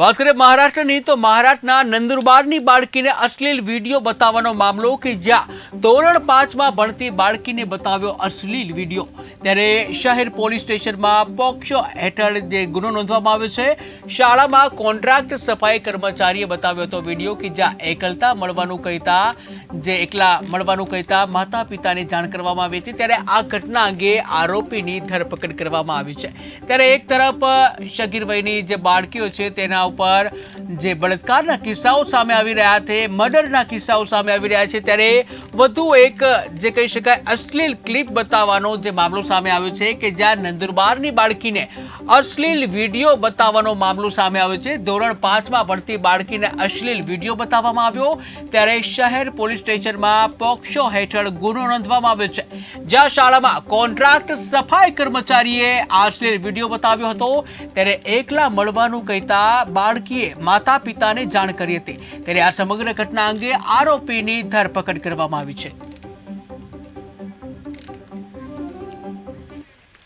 વાત કરીએ મહારાષ્ટ્રની તો મહારાષ્ટ્રના નંદુરબારની બાળકીને અશ્લીલ વીડિયો બતાવવાનો મામલો કે જ્યાં ધોરણ પાંચમાં ભણતી બાળકીને બતાવ્યો અશ્લીલ વીડિયો. ત્યારે શહેર પોલીસ સ્ટેશનમાં પોક્સો હેઠળ જે ગુનો નોંધવામાં આવ્યો છે, શાળામાં કોન્ટ્રાક્ટ સફાઈ કર્મચારીએ બતાવ્યો હતો વીડિયો કે જ્યાં એકલતા મળવાનું કહેતા, જે એકલા મળવાનું કહેતા માતા પિતાને જાણ કરવામાં આવી હતી. ત્યારે આ ઘટના અંગે આરોપીની ધરપકડ કરવામાં આવી છે. ત્યારે એક તરફ શગીર જે બાળકીઓ છે, તેના ઉપર જે બળાત્કારના કિસ્સાઓ સામે આવી રહ્યા છે, મર્ડરના કિસ્સાઓ સામે આવી રહ્યા છે, ત્યારે વધુ એક, જે કહી શકાય, અશ્લીલ ક્લિપ બતાવવાનો જે મામલો સામે આવ્યો છે કે જ્યાં નંદુરબારની બાળકીને અશ્લીલ વીડિયો બતાવવાનો મામલો સામે આવ્યો છે. ધોરણ પાંચમાં ભણતી બાળકીને અશ્લીલ વીડિયો બતાવવામાં આવ્યો. ત્યારે શહેર પોલીસ સ્ટેશનમાં પોક્સો હેઠળ ગુનો નોંધવામાં આવ્યો છે. જ્યાં શાળામાં કોન્ટ્રાક્ટ સફાઈ કર્મચારીએ આશ્લીલ વીડિયો બતાવ્યો હતો. ત્યારે એકલા મળવાનું કહેતા બાળકીએ માતા પિતાને જાણ કરી હતી. ત્યારે આ સમગ્ર ઘટના અંગે આરોપીની ધરપકડ કરવામાં આવી છે.